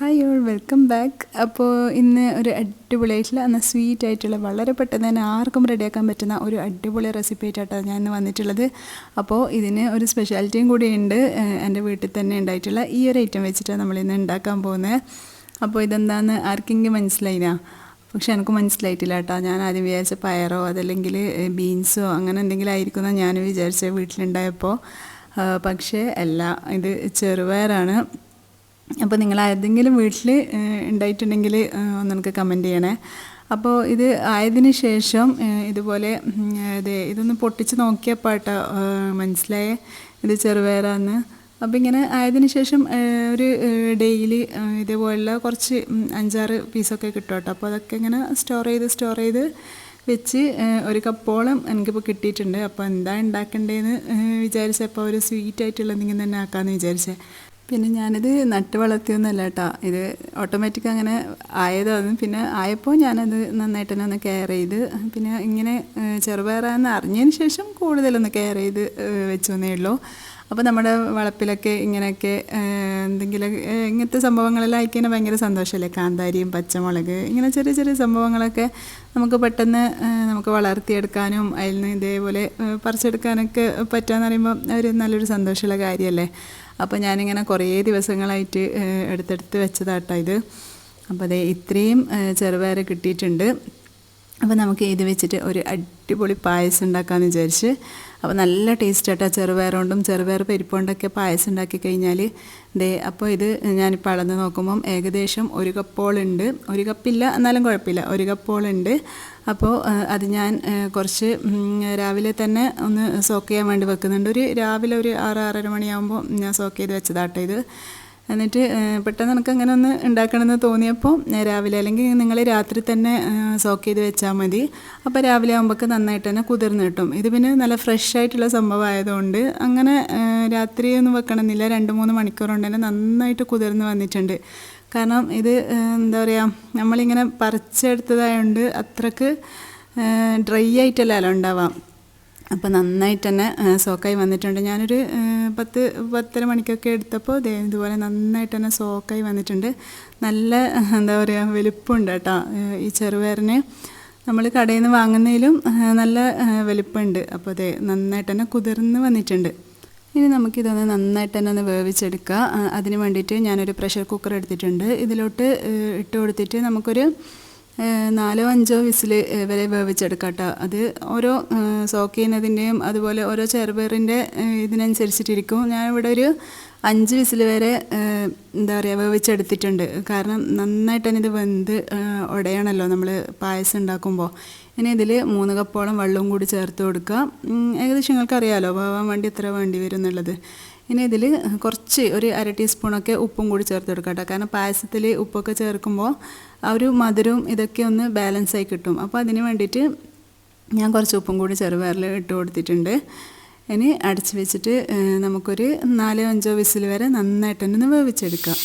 Hi all welcome back അപ്പോൾ ഇന്ന് ഒരു അടിപൊളിയായിട്ടുള്ള എന്നാൽ സ്വീറ്റ് ആയിട്ടുള്ള വളരെ പെട്ടെന്ന് തന്നെ ആർക്കും റെഡിയാക്കാൻ പറ്റുന്ന ഒരു അടിപൊളി റെസിപ്പി ആയിട്ടാണ് ഞാൻ ഇന്ന് വന്നിട്ടുള്ളത്. അപ്പോൾ ഇതിന് ഒരു സ്പെഷ്യാലിറ്റിയും കൂടി ഉണ്ട്. എന്റെ വീട്ടിൽ തന്നെ ഉണ്ടായിട്ടുള്ള ഈ ഒരു ഐറ്റം വെച്ചിട്ടാണ് നമ്മളിന്ന് ഉണ്ടാക്കാൻ പോകുന്നത് അപ്പോൾ ഇതെന്താണെന്ന് ആർക്കെങ്കിലും മനസ്സിലായിനാ? പക്ഷെ എനിക്ക് മനസ്സിലായിട്ടില്ല കേട്ടോ ഞാൻ ആദ്യം വിചാരിച്ച പയറോ അതല്ലെങ്കിൽ ബീൻസോ അങ്ങനെ എന്തെങ്കിലും ആയിരിക്കും എന്നാണ് ഞാൻ വിചാരിച്ച വീട്ടിലുണ്ടായപ്പോൾ പക്ഷേ അല്ല ഇത് ചെറുപയറാണ്. അപ്പോൾ നിങ്ങൾ ഏതെങ്കിലും വീട്ടിൽ ഉണ്ടായിട്ടുണ്ടെങ്കിൽ ഒന്ന് കമന്റ് ചെയ്യണേ. അപ്പോൾ ഇത് ആയതിന് ശേഷം ഇതുപോലെ ഇത് ഇതൊന്ന് പൊട്ടിച്ച് നോക്കിയപ്പോൾ കേട്ടോ മനസ്സിലായേ ഇത് ചെറുപയറാന്ന്. അപ്പോൾ ഇങ്ങനെ ആയതിന് ശേഷം ഒരു ഡെയിലി ഇതേപോലുള്ള കുറച്ച് അഞ്ചാറ് പീസൊക്കെ കിട്ടും കേട്ടോ അപ്പോൾ അതൊക്കെ ഇങ്ങനെ സ്റ്റോർ ചെയ്ത് സ്റ്റോർ ചെയ്ത് വെച്ച് ഒരു കപ്പോളം എനിക്കിപ്പോൾ കിട്ടിയിട്ടുണ്ട്. അപ്പോൾ എന്താ ഉണ്ടാക്കേണ്ടതെന്ന് വിചാരിച്ചപ്പോൾ ഒരു സ്വീറ്റ് ആയിട്ടുള്ള എന്തെങ്കിലും തന്നെ ആക്കാമെന്ന് വിചാരിച്ചേ. പിന്നെ ഞാനിത് നട്ട് വളർത്തിയൊന്നുമല്ല കേട്ടോ. ഇത് ഓട്ടോമാറ്റിക് അങ്ങനെ ആയതാണ് പിന്നെ ആയപ്പോൾ ഞാനത് നന്നായിട്ട് തന്നെ ഒന്ന് കെയർ ചെയ്ത് പിന്നെ ഇങ്ങനെ ചെറുപയറാന്ന് അറിഞ്ഞതിന് ശേഷം കൂടുതലൊന്ന് കെയർ ചെയ്ത് ഏഹ്, വെച്ചു എന്നേ ഉള്ളൂ. അപ്പോൾ നമ്മുടെ വളപ്പിലൊക്കെ ഇങ്ങനെയൊക്കെ എന്തെങ്കിലും ഇങ്ങനത്തെ സംഭവങ്ങളെല്ലാം അയക്കാൻ ഭയങ്കര സന്തോഷമല്ലേ? കാന്താരിയും പച്ചമുളക് ഇങ്ങനെ ചെറിയ ചെറിയ സംഭവങ്ങളൊക്കെ നമുക്ക് പെട്ടെന്ന് നമുക്ക് വളർത്തിയെടുക്കാനും അതിൽ നിന്ന് ഇതേപോലെ പറിച്ചെടുക്കാനൊക്കെ പറ്റുക എന്ന് പറയുമ്പോൾ ഒരു നല്ലൊരു സന്തോഷമുള്ള കാര്യമല്ലേ? അപ്പോൾ ഞാനിങ്ങനെ കുറേ ദിവസങ്ങളായിട്ട് എടുത്തെടുത്ത് വെച്ചതാട്ടോ ഇത്. അപ്പോൾ അതെ ഇത്രയും ചെറുപയർ കിട്ടിയിട്ടുണ്ട്. അപ്പോൾ നമുക്ക് ഇത് വെച്ചിട്ട് ഒരു അടിപൊളി പായസം ഉണ്ടാക്കാമെന്ന് വിചാരിച്ച്. അപ്പോൾ നല്ല ടേസ്റ്റ് ആട്ടോ ചെറുപയർ കൊണ്ടും ചെറുപയർ പരിപ്പ് കൊണ്ടൊക്കെ പായസം ഉണ്ടാക്കി കഴിഞ്ഞാൽ ദേ അപ്പോൾ ഇത് ഞാനിപ്പോൾ അളന്ന് നോക്കുമ്പം ഏകദേശം ഒരു കപ്പോളുണ്ട്. ഒരു കപ്പില്ല എന്നാലും കുഴപ്പമില്ല. ഒരു കപ്പോളുണ്ട്. അപ്പോൾ അത് ഞാൻ കുറച്ച് രാവിലെ തന്നെ ഒന്ന് സോക്ക് ചെയ്യാൻ വേണ്ടി വെക്കുന്നുണ്ട്. ഒരു രാവിലെ ഒരു ആറ് ആറര മണിയാകുമ്പോൾ ഞാൻ സോക്ക് ചെയ്ത് വെച്ചതാട്ടോ ഇത്. എന്നിട്ട് പെട്ടെന്ന് എനിക്ക് അങ്ങനെ ഒന്ന് ഉണ്ടാക്കണമെന്ന് തോന്നിയപ്പോൾ രാവിലെ അല്ലെങ്കിൽ നിങ്ങൾ രാത്രി തന്നെ സോക്ക് ചെയ്ത് വെച്ചാൽ മതി. അപ്പോൾ രാവിലെ ആകുമ്പോഴേക്ക് നന്നായിട്ട് തന്നെ കുതിർന്ന് കിട്ടും. ഇത് പിന്നെ നല്ല ഫ്രഷ് ആയിട്ടുള്ള സംഭവം ആയതുകൊണ്ട് അങ്ങനെ ഏഹ്, രാത്രി ഒന്നും വെക്കണമെന്നില്ല രണ്ട് മൂന്ന് മണിക്കൂർ തന്നെ നന്നായിട്ട് കുതിർന്ന് വന്നിട്ടുണ്ട്. കാരണം ഇത് എന്താ പറയുക നമ്മളിങ്ങനെ പറിച്ചെടുത്തതായതുകൊണ്ട് അത്രയ്ക്ക് ഡ്രൈ ആയിട്ടല്ലല്ലോ ഉണ്ടാവാം. അപ്പോൾ നന്നായിട്ട് തന്നെ സോക്കായി വന്നിട്ടുണ്ട്. ഞാനൊരു പത്ത് പത്തര മണിക്കൊക്കെ എടുത്തപ്പോൾ ദേ ഇതുപോലെ നന്നായിട്ട് തന്നെ സോക്കായി വന്നിട്ടുണ്ട്. നല്ല എന്താ പറയുക വലുപ്പമുണ്ട് കേട്ടോ ഈ ചെറുപയറിന്. നമ്മൾ കടയിൽ നിന്ന് വാങ്ങുന്നതിലും നല്ല വലിപ്പമുണ്ട് അപ്പോൾ അതെ നന്നായിട്ട് തന്നെ കുതിർന്ന് വന്നിട്ടുണ്ട്. ഇനി നമുക്കിതൊന്ന് നന്നായിട്ട് തന്നെ ഒന്ന് വേവിച്ചെടുക്കുക അതിന് വേണ്ടിയിട്ട് ഞാനൊരു പ്രഷർ കുക്കർ എടുത്തിട്ടുണ്ട്. ഇതിലോട്ട് ഇട്ട് കൊടുത്തിട്ട് നമുക്കൊരു നാലോ അഞ്ചോ വിസിൽ വരെ വേവിച്ചെടുക്കാം അത് ഓരോ സോക്ക് ചെയ്യുന്നതിന്റെയും അതുപോലെ ഓരോ ചെറുപയറിന്റെ ഇതിനനുസരിച്ചിട്ടിരിക്കും. ഞാൻ ഇവിടെ ഒരു അഞ്ച് വിസിൽ വരെ എന്താ പറയുക വേവിച്ചെടുത്തിട്ടുണ്ട്. കാരണം നന്നായിട്ട് തന്നെ ഇത് വെന്ത് ഉടയണല്ലോ നമ്മൾ പായസം ഉണ്ടാക്കുമ്പോൾ ഇനി ഇതിൽ മൂന്ന് കപ്പോളം വെള്ളവും കൂടി ചേർത്ത് കൊടുക്കുക. ഏകദേശം നിങ്ങൾക്കറിയാമല്ലോ വേവാൻ വേണ്ടി എത്ര വേണ്ടി വരും എന്നുള്ളത്. ഇനി ഇതിൽ കുറച്ച് ഒരു അര ടീസ്പൂണൊക്കെ ഉപ്പും കൂടി ചേർത്ത് കൊടുക്കാം കേട്ടോ. കാരണം പായസത്തിൽ ഉപ്പൊക്കെ ചേർക്കുമ്പോൾ ആ ഒരു മധുരവും ഇതൊക്കെ ഒന്ന് ബാലൻസ് ആയി കിട്ടും. അപ്പോൾ അതിന് വേണ്ടിയിട്ട് ഞാൻ കുറച്ച് ഉപ്പും കൂടി ചെറുപയറിൽ ഇട്ട് കൊടുത്തിട്ടുണ്ട്. ഇനി അടച്ച് വെച്ചിട്ട് നമുക്കൊരു നാലോ അഞ്ചോ വിസിൽ വരെ നന്നായിട്ട് തന്നെ ഒന്ന് വേവിച്ചെടുക്കാം.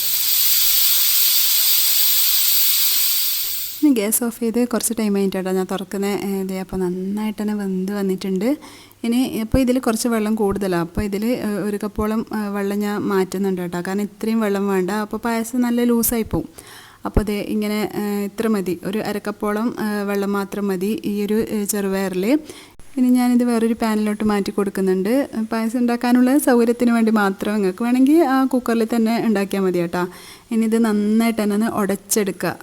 ഗ്യാസ് ഓഫ് ചെയ്ത് കുറച്ച് ടൈം കഴിഞ്ഞിട്ടാണ് ഞാൻ തുറക്കുന്നത് ഇത് അപ്പോൾ നന്നായിട്ട് തന്നെ വെന്ത് വന്നിട്ടുണ്ട്. ഇനി അപ്പോൾ ഇതിൽ കുറച്ച് വെള്ളം കൂടുതലാണ് അപ്പോൾ ഇതിൽ ഒരു കപ്പോളം വെള്ളം ഞാൻ മാറ്റുന്നുണ്ട് കേട്ടോ കാരണം ഇത്രയും വെള്ളം വേണ്ട. അപ്പോൾ പായസം നല്ല ലൂസായി പോവും. അപ്പോൾ അത് ഇങ്ങനെ ഇത്ര മതി. ഒരു അരക്കപ്പോളം വെള്ളം മാത്രം മതി ഈ ഒരു ചെറുവയറിൽ ഇനി ഞാനിത് വേറൊരു പാനിലോട്ട് മാറ്റി കൊടുക്കുന്നുണ്ട്. പായസം ഉണ്ടാക്കാനുള്ള സൗകര്യത്തിന് വേണ്ടി മാത്രം നിങ്ങൾക്ക് വേണമെങ്കിൽ ആ കുക്കറിൽ തന്നെ ഉണ്ടാക്കിയാൽ മതി കേട്ടോ. ഇനി ഇത് നന്നായിട്ട് തന്നെ ഒന്ന് ഉടച്ചെടുക്കുക.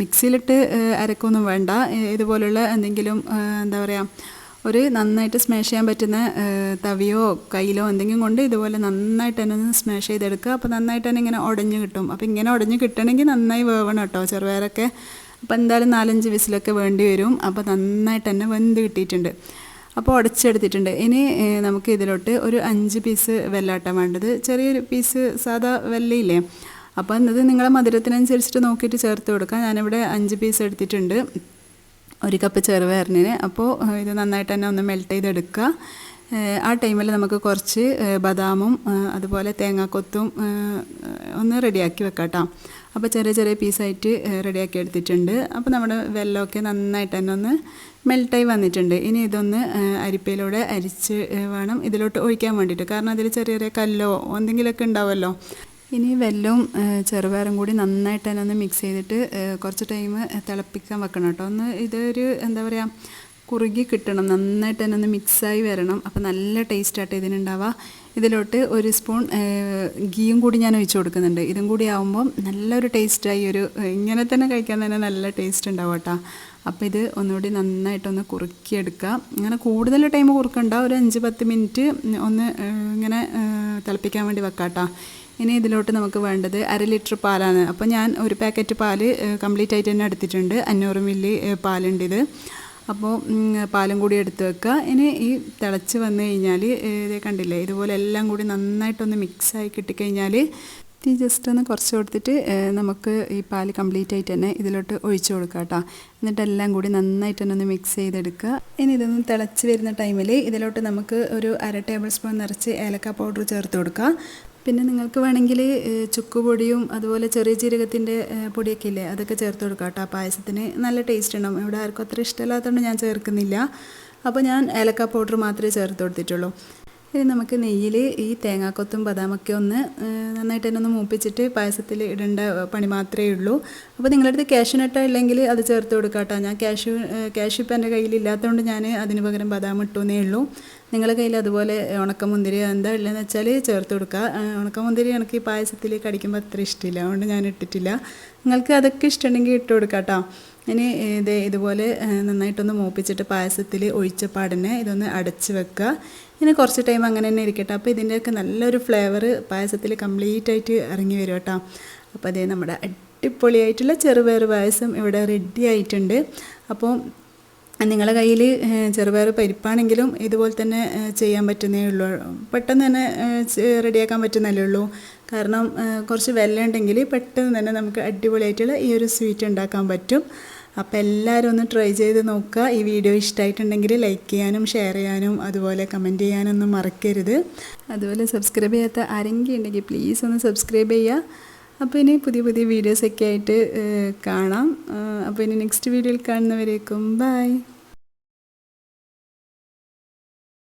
മിക്സിയിലിട്ട് അരക്കൊന്നും വേണ്ട. ഇതുപോലുള്ള എന്തെങ്കിലും എന്താ പറയുക ഒരു നന്നായിട്ട് സ്മാഷ് ചെയ്യാൻ പറ്റുന്ന തവിയോ കയ്യിലോ എന്തെങ്കിലും കൊണ്ട് ഇതുപോലെ നന്നായിട്ട് തന്നെ ഒന്ന് സ്മാഷ് ചെയ്തെടുക്കുക. അപ്പോൾ നന്നായിട്ട് തന്നെ ഇങ്ങനെ ഉടഞ്ഞ് കിട്ടും. അപ്പോൾ ഇങ്ങനെ ഉടഞ്ഞ് കിട്ടണമെങ്കിൽ നന്നായി വേവണം കേട്ടോ ചെറുപയറൊക്കെ. അപ്പോൾ എന്തായാലും നാലഞ്ച് വിസിലൊക്കെ വേണ്ടി വരും. അപ്പോൾ നന്നായിട്ട് തന്നെ വെന്ത് കിട്ടിയിട്ടുണ്ട്. അപ്പോൾ ഉടച്ചെടുത്തിട്ടുണ്ട്. ഇനി നമുക്ക് ഇതിലോട്ട് ഒരു അഞ്ച് പീസ് വെല്ലാട്ടം വേണ്ടത്. ചെറിയൊരു പീസ് സാധാ വെല്ലയില്ലേ അപ്പോൾ ഇത് നിങ്ങളെ മധുരത്തിനനുസരിച്ചിട്ട് നോക്കിയിട്ട് ചേർത്ത് കൊടുക്കാം. ഞാനിവിടെ അഞ്ച് പീസ് എടുത്തിട്ടുണ്ട്. ഒരു കപ്പ് ചെറുപയറിന്. അപ്പോൾ ഇത് നന്നായിട്ട് തന്നെ ഒന്ന് മെൽറ്റ് ചെയ്തെടുക്കുക. ആ ടൈമിൽ നമുക്ക് കുറച്ച് ബദാമും അതുപോലെ തേങ്ങാക്കൊത്തും ഒന്ന് റെഡിയാക്കി വെക്കാട്ടോ. കേട്ടോ അപ്പോൾ ചെറിയ ചെറിയ പീസായിട്ട് റെഡിയാക്കി എടുത്തിട്ടുണ്ട്. അപ്പോൾ നമ്മുടെ വെല്ലമൊക്കെ നന്നായിട്ട് തന്നെ ഒന്ന് മെൽട്ടായി വന്നിട്ടുണ്ട്. ഇനി ഇതൊന്ന് അരിപ്പയിലൂടെ അരിച്ച് വേണം ഇതിലോട്ട് ഒഴിക്കാൻ വേണ്ടിയിട്ട്. കാരണം അതിൽ ചെറിയ ചെറിയ കല്ലോ എന്തെങ്കിലുമൊക്കെ ഉണ്ടാവുമല്ലോ ഇനി വെല്ലവും ചെറുപയറും കൂടി നന്നായിട്ട് തന്നെ ഒന്ന് മിക്സ് ചെയ്തിട്ട് കുറച്ച് ടൈം തിളപ്പിക്കാൻ വെക്കണം കേട്ടോ. ഒന്ന് ഇതൊരു എന്താ പറയുക കുറുകി കിട്ടണം നന്നായിട്ട് തന്നെ ഒന്ന് മിക്സായി വരണം. അപ്പോൾ നല്ല ടേസ്റ്റ് ആയിട്ട് ഇതിനുണ്ടാവുക. ഇതിലോട്ട് ഒരു സ്പൂൺ ഗീയും കൂടി ഞാൻ ഒഴിച്ച് കൊടുക്കുന്നുണ്ട്. ഇതും കൂടി ആകുമ്പം നല്ലൊരു ടേസ്റ്റായി ഒരു ഇങ്ങനെ തന്നെ കഴിക്കാൻ തന്നെ നല്ല ടേസ്റ്റ് ഉണ്ടാവും കേട്ടോ. അപ്പോൾ ഇത് ഒന്നുകൂടി നന്നായിട്ടൊന്ന് കുറുക്കിയെടുക്കുക. അങ്ങനെ കൂടുതൽ ടൈം കുറുക്കണ്ട. ഒരു അഞ്ച് പത്ത് മിനിറ്റ് ഒന്ന് ഇങ്ങനെ തിളപ്പിക്കാൻ വേണ്ടി വെക്കാട്ടോ കേട്ടോ. ഇനി ഇതിലോട്ട് നമുക്ക് വേണ്ടത് അര ലിറ്റർ പാലാണ്. അപ്പോൾ ഞാൻ ഒരു പാക്കറ്റ് പാൽ കംപ്ലീറ്റ് ആയിട്ട് തന്നെ എടുത്തിട്ടുണ്ട്. അഞ്ഞൂറ് മില്ലി പാലുണ്ട് ഇത് അപ്പോൾ പാലും കൂടി എടുത്ത് വെക്കുക. ഇനി ഈ തിളച്ച് വന്നു കഴിഞ്ഞാൽ ഇത് കണ്ടില്ലേ ഇതുപോലെ എല്ലാം കൂടി നന്നായിട്ടൊന്ന് മിക്സായി കിട്ടിക്കഴിഞ്ഞാൽ ഈ ജസ്റ്റ് ഒന്ന് കുറച്ച് കൊടുത്തിട്ട് നമുക്ക് ഈ പാൽ കംപ്ലീറ്റ് ആയിട്ട് തന്നെ ഇതിലോട്ട് ഒഴിച്ചു കൊടുക്കുക കേട്ടോ. എന്നിട്ട് എല്ലാം കൂടി നന്നായിട്ട് തന്നെ ഒന്ന് മിക്സ് ചെയ്തെടുക്കുക. ഇനി ഇതൊന്ന് തിളച്ച് വരുന്ന ടൈമിൽ ഇതിലോട്ട് നമുക്ക് ഒരു അര ടേബിൾ സ്പൂൺ നിറച്ച് ഏലക്ക പൗഡർ ചേർത്ത് കൊടുക്കുക. പിന്നെ നിങ്ങൾക്ക് വേണമെങ്കിൽ ചുക്കുപൊടിയും അതുപോലെ ചെറിയ ജീരകത്തിന്റെ പൊടിയൊക്കെ ഇല്ലേ അതൊക്കെ ചേർത്ത് കൊടുക്കാം കേട്ടോ. പായസത്തിന് നല്ല ടേസ്റ്റ് ഉണ്ടാവും ഇവിടെ ആർക്കും അത്ര ഇഷ്ടമില്ലാത്തതുകൊണ്ട് ഞാൻ ചേർക്കുന്നില്ല. അപ്പോൾ ഞാൻ ഏലക്ക പൗഡർ മാത്രമേ ചേർത്ത് കൊടുത്തിട്ടുള്ളൂ. ഇനി നമുക്ക് നെയ്യിൽ ഈ തേങ്ങാക്കൊത്തും ബദാമൊക്കെ ഒന്ന് നന്നായിട്ട് തന്നെ ഒന്ന് മൂപ്പിച്ചിട്ട് പായസത്തിൽ ഇടേണ്ട പണി മാത്രമേ ഉള്ളൂ. അപ്പോൾ നിങ്ങളുടെ അടുത്ത് ക്യാഷ് നട്ട ഇല്ലെങ്കിൽ അത് ചേർത്ത് കൊടുക്കാട്ടോ ഞാൻ ക്യാഷ് ക്യാഷ് ഇപ്പം എന്റെ കയ്യിൽ ഇല്ലാത്തതുകൊണ്ട് ഞാൻ അതിന് പകരം ബദാം ഇട്ടുവെന്നേ ഉള്ളൂ. നിങ്ങളുടെ കയ്യിൽ അതുപോലെ ഉണക്കമുന്തിരി എന്താ ഉള്ളതെന്ന് വെച്ചാൽ ചേർത്ത് കൊടുക്കുക ഉണക്കമുന്തിരി എനിക്ക് ഈ പായസത്തിൽ കടിക്കുമ്പോൾ അത്ര ഇഷ്ടമില്ല അതുകൊണ്ട് ഞാൻ ഇട്ടിട്ടില്ല. നിങ്ങൾക്ക് അതൊക്കെ ഇഷ്ടമുണ്ടെങ്കിൽ ഇട്ട് കൊടുക്കാം കേട്ടോ ഇനി ഇത് ഇതുപോലെ നന്നായിട്ടൊന്ന് മൂപ്പിച്ചിട്ട് പായസത്തിൽ ഒഴിച്ച പാടിനെ ഇതൊന്ന് അടച്ച് വെക്കുക ഇനി കുറച്ച് ടൈം അങ്ങനെ തന്നെ ഇരിക്കട്ടെ. അപ്പോൾ ഇതിന്റെയൊക്കെ നല്ലൊരു ഫ്ലേവർ പായസത്തിൽ കംപ്ലീറ്റ് ആയിട്ട് ഇറങ്ങി വരും കേട്ടോ. അപ്പോൾ അതേ നമ്മുടെ അടിപൊളിയായിട്ടുള്ള ചെറുപയർ പായസം ഇവിടെ റെഡി ആയിട്ടുണ്ട്. അപ്പോൾ നിങ്ങളുടെ കയ്യിൽ ചെറുപയർ പരിപ്പാണെങ്കിലും ഇതുപോലെ തന്നെ ചെയ്യാൻ പറ്റുന്നേ ഉള്ളൂ. പെട്ടെന്ന് തന്നെ റെഡിയാക്കാൻ പറ്റുന്നല്ലേ ഉള്ളൂ. കാരണം കുറച്ച് വെല്ലം ഉണ്ടെങ്കിൽ പെട്ടെന്ന് തന്നെ നമുക്ക് അടിപൊളിയായിട്ടുള്ള ഈ ഒരു സ്വീറ്റ് ഉണ്ടാക്കാൻ പറ്റും. അപ്പോൾ എല്ലാവരും ഒന്ന് ട്രൈ ചെയ്ത് നോക്കുക. ഈ വീഡിയോ ഇഷ്ടമായിട്ടുണ്ടെങ്കിൽ ലൈക്ക് ചെയ്യാനും ഷെയർ ചെയ്യാനും അതുപോലെ കമന്റ് ചെയ്യാനൊന്നും മറക്കരുത്. അതുപോലെ സബ്സ്ക്രൈബ് ചെയ്യാത്ത ആരെങ്കിലും ഉണ്ടെങ്കിൽ പ്ലീസ് ഒന്ന് സബ്സ്ക്രൈബ് ചെയ്യുക. അപ്പോൾ ഇനി പുതിയ പുതിയ വീഡിയോസൊക്കെ ആയിട്ട് കാണാം. അപ്പോൾ ഇനി നെക്സ്റ്റ് വീഡിയോയിൽ കാണുന്നവരേക്കും ബൈ